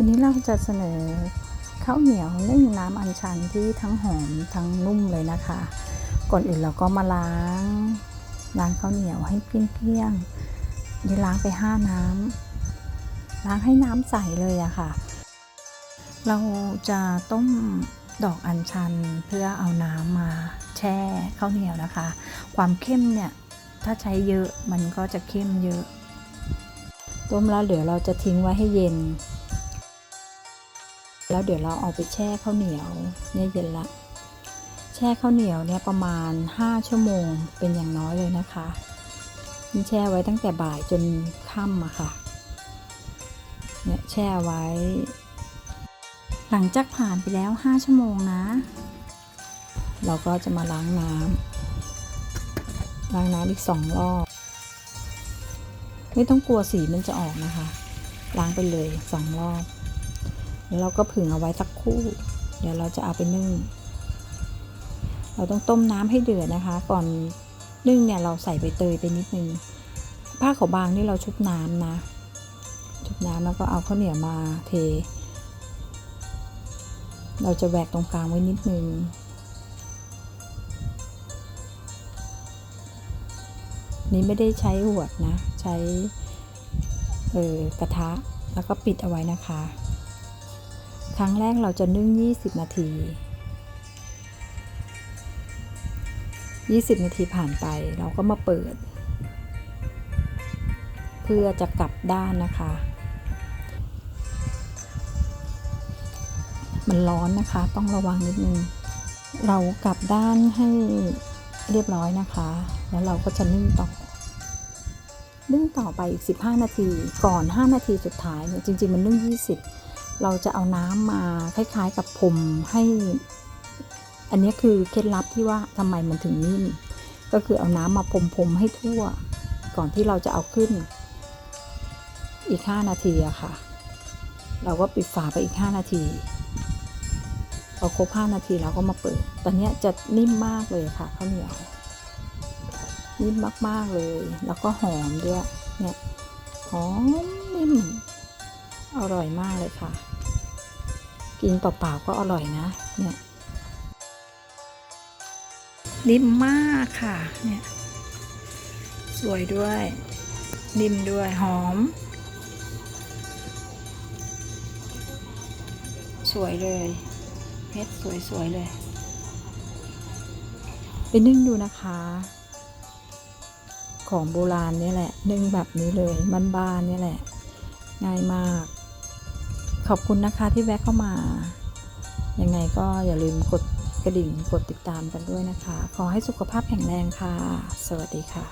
วันนี้เราจะเสนอข้าวเหนียวนึ่งน้ำอัญชันที่ทั้งหอมทั้งนุ่มเลยนะคะ ก่อนอื่นเราก็มาล้างล้างข้าวเหนียวให้เกลี้ยงๆนี่ล้างไปห้าน้ำล้างให้น้ำใสเลยอะค่ะ เราจะต้มดอกอัญชันเพื่อเอาน้ำมาแช่ข้าวเหนียวนะคะ ความเข้มเนี่ยถ้าใช้เยอะมันก็จะเข้มเยอะ ต้มแล้วเดี๋ยวเราจะทิ้งไว้ให้เย็น แล้วเดี๋ยวเราเอาไปแช่ข้าวเหนียวเนี่ยเย็นละ แช่ข้าวเหนียวเนี่ยประมาณ 5 ชั่วโมงเป็นอย่างน้อยเลยนะคะนี่แช่ไว้ตั้งแต่บ่ายจนค่ำอะค่ะ เนี่ยแช่ไว้ หลังจากผ่านไปแล้ว 5 ชั่วโมงนะ เราก็จะมาล้างน้ำล้างน้ำอีกสองรอบ ไม่ต้องกลัวสีมันจะออกนะคะ ล้างไปเลยสองรอบ แล้วเราก็ผึ่งเอาไว้สักคู่ เดี๋ยวเราจะเอาไปนึ่ง เราต้องต้มน้ำให้เดือดนะคะ ก่อนนึ่งเนี่ยเราใส่ใบเตยไปนิดนึง ผ้าขาวบางนี่เราชุบน้ำนะ ชุบน้ำแล้วก็เอาข้าวเหนียวมาเท เราจะแหวกตรงกลางไว้นิดนึงนี่ไม่ได้ใช้หวดนะ ใช้เออกระทะแล้วก็ปิดเอาไว้นะคะ ครั้งแรกเราจะนึ่ง 20 นาที 20 นาทีผ่านไปเราก็มาเปิด เพื่อจะกลับด้านนะคะ มันร้อนนะคะต้องระวังนิดนึง เรากลับด้านให้เรียบร้อยนะคะ แล้วเราก็จะนึ่งต่อนึ่งต่อไปอีก 15 นาที ก่อน 5 นาทีสุดท้ายเนี่ยจริง ๆ มันนึ่ง 20 เราจะเอาน้ำมาคล้ายๆกับพรมให้ อันนี้คือเคล็ดลับที่ว่าทำไมมันถึงนิ่ม ก็คือเอาน้ำมาพรมๆให้ทั่ว ก่อนที่เราจะเอาขึ้น อีก 5 นาทีอะค่ะ เราก็ปิดฝาไปอีก 5 นาทีพอครบ 5 นาทีเราก็มาเปิด ตอนนี้จะนิ่มมากเลยค่ะข้าวเหนียว นิ่มมากๆเลย แล้วก็หอมด้วย เนี่ย หอมนิ่ม อร่อยมากเลยค่ะ กินเปล่าๆก็อร่อยนะ เนี่ยนิ่มมากค่ะ เนี่ย สวยด้วย นิ่มด้วยหอม สวยเลยเม็ดสวยๆเลย ไปนึ่งดูนะคะ ของโบราณเนี่ยแหละ นึ่งแบบนี้เลยบ้านๆเนี่ยแหละ ง่ายมาก ขอบคุณนะคะที่แวะเข้ามา ยังไงก็อย่าลืมกดกระดิ่งกดติดตามกันด้วยนะคะ ขอให้สุขภาพแข็งแรงค่ะ สวัสดีค่ะ